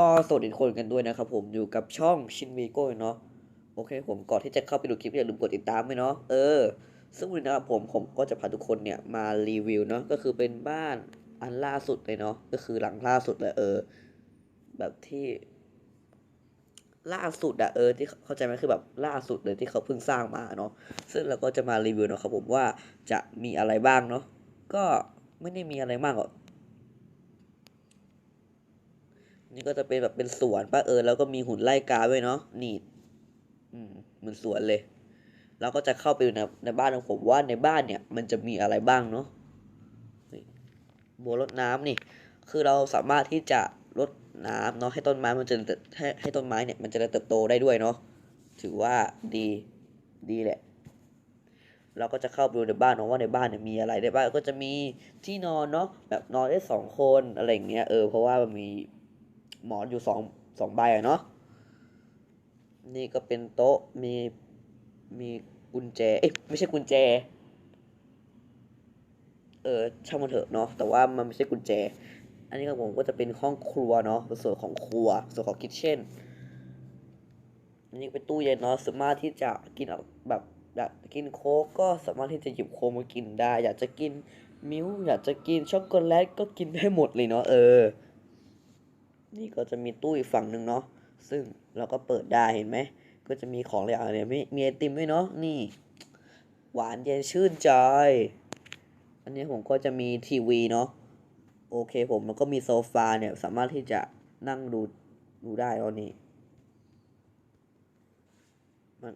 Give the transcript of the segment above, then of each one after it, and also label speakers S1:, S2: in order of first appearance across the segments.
S1: ก็สวัสดีกคนกันด้วยนะครับผมอยู่กับช่องชินวีโก้เนาะโอเค ผมก่อนที่จะเข้าไปดูคลิปอย่าลืมกดติดตามไว้เนาะเออซึ่งวันนี้นะครับผมผมก็จะพาทุกคนเนี่ยมารีวิวเนาะก็คือเป็นบ้านอันล่าสุดเลยเนาะก็คือหลังล่าสุดเลยเออ แบบที่ ล่าสุดอะเออที่เข้าใจไหมคือแบบล่าสุดเลยที่เขาเพิ่งสร้างมาเนาะซึ่งเราก็จะมารีวิวเนาะครับผมว่าจะมีอะไรบ้างเนาะก็ไม่ได้มีอะไรมากหรอก นี่ก็จะเป็นแบบเป็นสวนป่ะเออแล้วก็มีหุ่นไล่กาด้วยเนาะนี่อืมเหมือนสวนเลย เราก็จะเข้าไปดูในในบ้านของผมว่าในบ้านเนี่ย มันจะมีอะไรบ้างเนาะบัวรดน้ำนี่ คือเราสามารถที่จะรดน้ำเนาะให้ต้นไม้มันจะเติบให้ให้ต้นไม้เนี่ยมันจะเติบโตได้ด้วยเนาะถือว่าดีดีแหละ เราก็จะเข้าไปดูในบ้านเนาะว่าในบ้านเนี่ยมีอะไรในบ้านก็จะมีที่นอนเนาะแบบนอนได้สองคนอะไรอย่างเงี้ยเออเพราะว่ามันมี หมอนอยู่สองสองใบอะเนาะนี่ก็เป็นโต๊ะมีมีกุญแจ เอ้ยไม่ใช่กุญแจ เออช่างมันเถอะเนาะแต่ว่ามันไม่ใช่กุญแจ อันนี้ครับผมก็จะเป็นห้องครัวเนาะเป็นส่วนของครัว ส่วนของคิทเช่นอันนี้เป็นตู้เย็นเนาะสามารถที่จะกินแบบอยากกินโค้กก็สามารถที่จะหยิบโค้กมากินได้ อยากจะกินมิลค์อยากจะกินช็อกโกแลตก็กินได้หมดเลยเนาะเออ นี่ก็จะมีตู้อีกฝั่งหนึ่งเนาะซึ่งเราก็เปิดได้เห็นไหมก็จะมีของหลายอย่างเลยมีมีไอติมด้วยเนาะนี่ หวานเย็นชื่นใจ อันนี้ผมก็จะมีทีวีเนาะโอเคผมแล้วก็มีโซฟาเนี่ยสามารถที่จะนั่งดูดูได้แล้วนี่มัน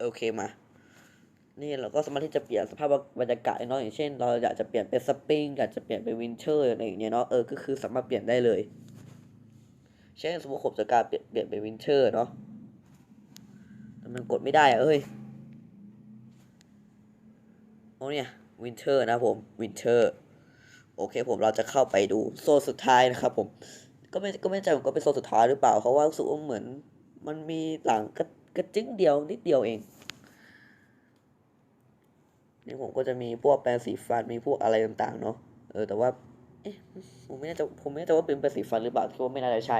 S1: โอเคมา นี่เราก็สามารถที่จะเปลี่ยนสภาพบรรยากาศได้เนาะอย่างเช่น เราอยากจะเปลี่ยนเป็นสปริงอยากจะเปลี่ยนเป็นวินเทอร์อะไรอย่างเงี้ยเนาะเออก็คือสามารถเปลี่ยนได้เลย เช่นสมมติผมจะการเปลี่ยนเปลี่ยนเป็นวินเทอร์เนาะแต่มันกดไม่ได้อะเอ้ยโอ้เนี่ยวินเทอร์นะผมวินเทอร์โอเคผมเราจะเข้าไปดูโซนสุดท้ายนะครับผมก็ไม่ก็ไม่แน่ใจผมก็เป็นโซนสุดท้ายหรือเปล่าเพราะว่ารู้สึกว่าเหมือน มันมีหลังกระกระจิ้งเดียวนิดเดียวเอง นี่ผมก็จะมีพวกแปรงสีฟันมีพวกอะไรต่างๆเนาะเออแต่ว่าเอ๊ะผมไม่แน่ใจผมไม่แน่ใจว่าเป็นแปรงสีฟันหรือเปล่าคิดว่าไม่น่าจะใช่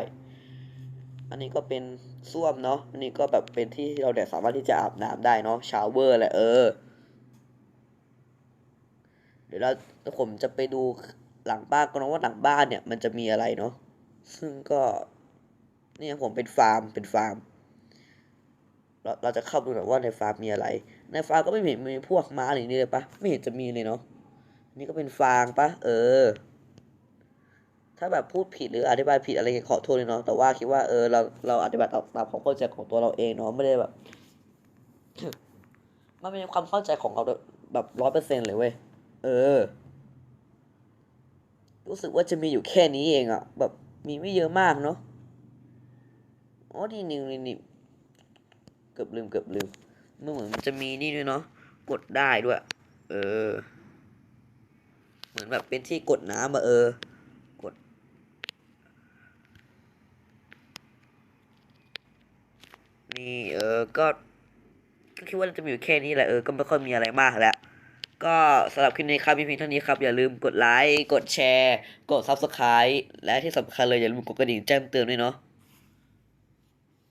S1: อันนี้ก็เป็นส้วมเนาะอันนี้ก็แบบเป็นที่เราเนี่ยสามารถที่จะอาบน้ำได้เนาะชาวเวอร์แหละเออ เดี๋ยวเราผมจะไปดูหลังบ้านก็นะว่าหลังบ้านเนี่ยมันจะมีอะไรเนาะซึ่งก็เนี่ยผมเป็นฟาร์มเป็นฟาร์ม เราเราจะเข้าดูหน่อยว่าในฟาร์มมีอะไร ในฟาร์มก็ไม่เห็นมีพวกม้าหรือนี่เลยปะไม่เห็นจะมีเลยเนาะนี่ก็เป็นฟาร์มปะเออ ถ้าแบบพูดผิดหรืออธิบายผิดอะไรขอโทษเลยเนาะแต่ว่าคิดว่าเออเราเราอธิบายตามตามความเข้าใจของตัวเราเองเนาะไม่ได้แบบ มันเป็นความเข้าใจของเราแบบร้อยเปอร์เซ็นต์เลยเว้ยเออ รู้สึกว่าจะมีอยู่แค่นี้เองอะแบบมีไม่เยอะมากเนาะอ๋อนี่นี่นี่นี่ เกือบลืมเกือบลืมมันเหมือนมันจะมีนี่ด้วยเนาะกดได้ด้วย เออ เหมือนแบบเป็นที่กดน้ำอะเออ กด นี่เออก็ก็คิดว่าจะมีอยู่แค่นี้แหละเออก็ไม่ค่อยมีอะไรมากแล้วก็สำหรับคลิปนี้ครับมีเพียงเท่านี้ครับ อย่าลืมกดไลค์กดแชร์ กด Subscribe และที่สำคัญเลยอย่าลืมกดกระดิ่งแจ้งเตือนด้วยเนาะ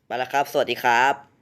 S1: ไปแล้วครับ สวัสดีครับ